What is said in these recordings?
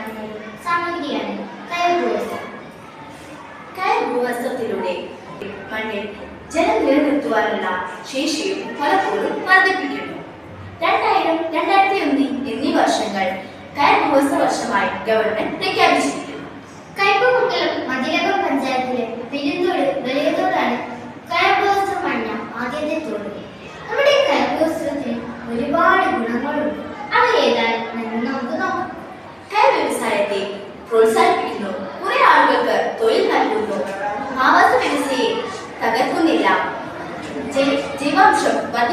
തയ്യാറാക്കുന്നത് സാമഗ്രിയാണ് കയർഭൂവസ്ത്രം കയർഭൂവസ്ത്രത്തിലൂടെ മണ്ണിൽ ജലം നിലനിർത്തുവാനുള്ള ശേഷിയും പലപ്പോഴും വർദ്ധിപ്പിക്കുന്നു. രണ്ടായിരം രണ്ടായിരത്തി ഒന്ന് എന്നീ വർഷങ്ങൾ കയർഭൂവസ്ത്ര വർഷമായി ഗവൺമെന്റ് പ്രഖ്യാപിച്ചിരിക്കുന്നു. കയ്പമുക്കലും മതിലകം പഞ്ചായത്തിലെ പെരുന്തോട് വെളിയതോടാണ് കയർഭൂവസ്ത്ര മണ്ണ ആദ്യത്തെ നമ്മുടെ കയർഭൂവസ്ത്രത്തിന് ഒരുപാട് ഗുണങ്ങളുണ്ട്. അവ ഏതായാലും शकता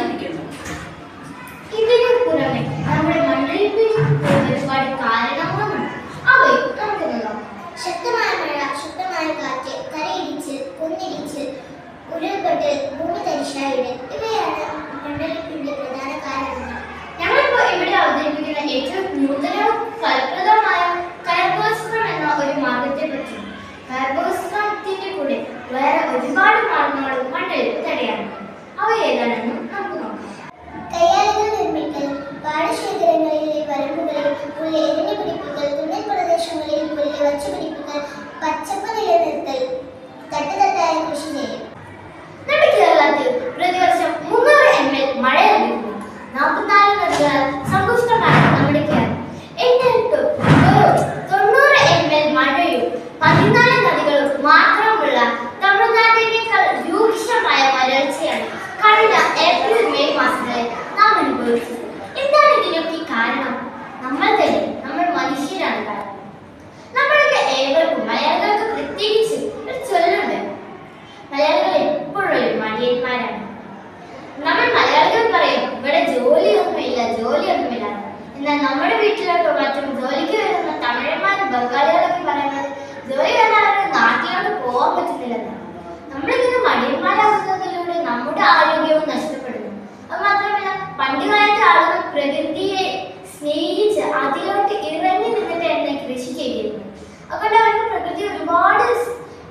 നമ്മുടെ ആരോഗ്യവും നഷ്ടപ്പെടുന്നു. അത് മാത്രമല്ല പണ്ട് കാലത്തെ ആളുകൾ പ്രകൃതിയെ സ്നേഹിച്ച് അതിലോട്ട് ഇറങ്ങി നിന്നിട്ടായിരുന്നു കൃഷി ചെയ്തിരുന്നത്. അതുകൊണ്ട് അവർക്ക് പ്രകൃതി ഒരുപാട്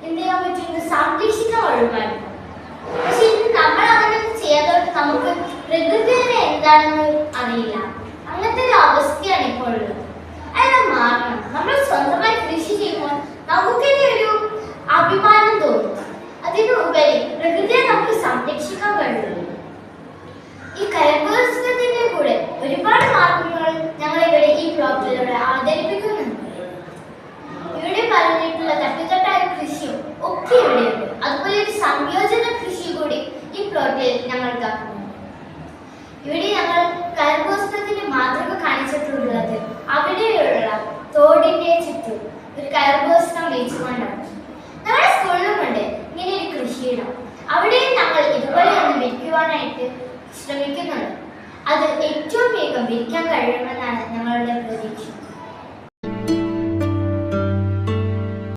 എന്ത് ചെയ്യാൻ പറ്റുന്നു സംരക്ഷിക്കാൻ ഒഴിവായിരുന്നു പക്ഷെ ഇന്ന് നമ്മൾ അങ്ങനെ ചെയ്യാത്തവർക്ക് നമുക്ക് പ്രകൃതി തന്നെ എന്താണെന്ന് അറിയില്ല അങ്ങനത്തെ ഒരു അവസ്ഥയാണ് ഇപ്പോൾ ഉള്ളത് അതെല്ലാം മാറണം നമ്മൾ സ്വന്തമായി കൃഷി ചെയ്യുമ്പോൾ നമുക്ക് തന്നെ ഒരു അഭിമാനം തോന്നും അതിനുപരി പ്രകൃതിയെ നമുക്ക് സംരക്ഷിക്കാൻ കഴിയുള്ളൂ ഈ കരകൗശലത്തിന്റെ കൂടെ ഒരുപാട് മാർഗങ്ങൾ ഞങ്ങൾ ഇവിടെ ഈ ബ്ലോക്കിലൂടെ അവതരിപ്പിക്കുന്നുണ്ട് ഇവിടെ പറഞ്ഞിട്ടുള്ള തട്ടുതട്ടായ കൃഷിയും ഒക്കെ അതുപോലെ ഒരു സംയോജന കൃഷി കൂടി ഈ പ്ലോട്ടിൽ ഞങ്ങൾ കാക്കുന്നുണ്ട് ഇവിടെ ഞങ്ങൾ കയർപോസ്തത്തിന്റെ മാതൃക കാണിച്ചിട്ടുള്ളത് അവിടെയുള്ള തോടിന്റെ ചുറ്റും ഒരു കയർപോസ്തം വെച്ചുകൊണ്ടാണ്. ഞങ്ങളുടെ സ്കൂളിലുമുണ്ട് ഇങ്ങനെ ഒരു കൃഷിയിടം. അവിടെയും ഞങ്ങൾ ഇതുപോലെ ഒന്ന് വിൽക്കുവാനായിട്ട് ശ്രമിക്കുന്നുണ്ട്. അത് ഏറ്റവും വേഗം വിൽക്കാൻ കഴിയുമെന്ന്